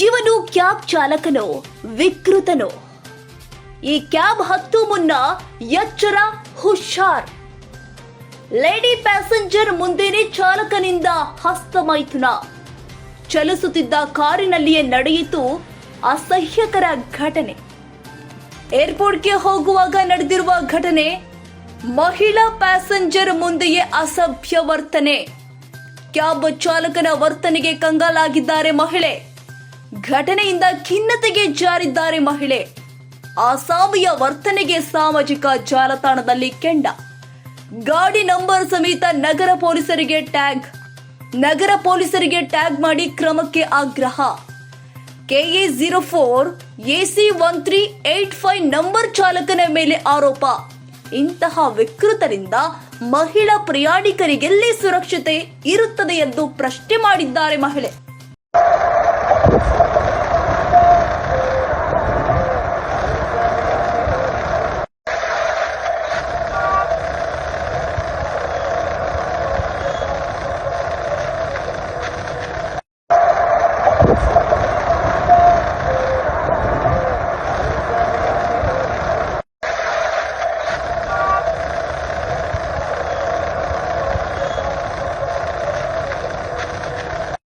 ಇವನು ಕ್ಯಾಬ್ ಚಾಲಕನು, ವಿಕೃತನು? ಈ ಕ್ಯಾಬ್ ಹತ್ತು ಮುನ್ನ ಎಚ್ಚರ, ಹುಷಾರ್. ಲೇಡಿ ಪ್ಯಾಸೆಂಜರ್ ಮುಂದೆನೆ ಚಾಲಕನಿಂದ ಹಸ್ತಮೈಥುನ. ಚಲಿಸುತ್ತಿದ್ದ ಕಾರಿನಲ್ಲಿಯೇ ನಡೆಯಿತು ಅಸಹ್ಯಕರ ಘಟನೆ. ಏರ್ಪೋರ್ಟ್ಗೆ ಹೋಗುವಾಗ ನಡೆದಿರುವ ಘಟನೆ, ಮಹಿಳಾ ಪ್ಯಾಸೆಂಜರ್ ಮುಂದೆಯೇ ಅಸಭ್ಯ ವರ್ತನೆ. ಕ್ಯಾಬ್ ಚಾಲಕನ ವರ್ತನೆಗೆ ಕಂಗಾಲಾಗಿದ್ದಾರೆ ಮಹಿಳೆ. ಘಟನೆಯಿಂದ ಖಿನ್ನತೆಗೆ ಜಾರಿದ್ದಾರೆ ಮಹಿಳೆ. ಅಸಾಮಿಯ ವರ್ತನೆಗೆ ಸಾಮಾಜಿಕ ಜಾಲತಾಣದಲ್ಲಿ ಕೆಂಡ. ಗಾಡಿ ನಂಬರ್ ಸಮೇತ ನಗರ ಪೊಲೀಸರಿಗೆ ಟ್ಯಾಗ್. ನಗರ ಪೊಲೀಸರಿಗೆ ಟ್ಯಾಗ್ ಮಾಡಿ ಕ್ರಮಕ್ಕೆ ಆಗ್ರಹ. KA zero four AC one three eight five number ಚಾಲಕನ ಮೇಲೆ ಆರೋಪ. ಇಂತಹ ವಿಕೃತರಿಂದ ಮಹಿಳಾ ಪ್ರಯಾಣಿಕರಿಗೆಲ್ಲಿ ಸುರಕ್ಷತೆ ಇರುತ್ತದೆ ಎಂದು ಪ್ರಶ್ನೆ ಮಾಡಿದ್ದಾರೆ ಮಹಿಳೆ.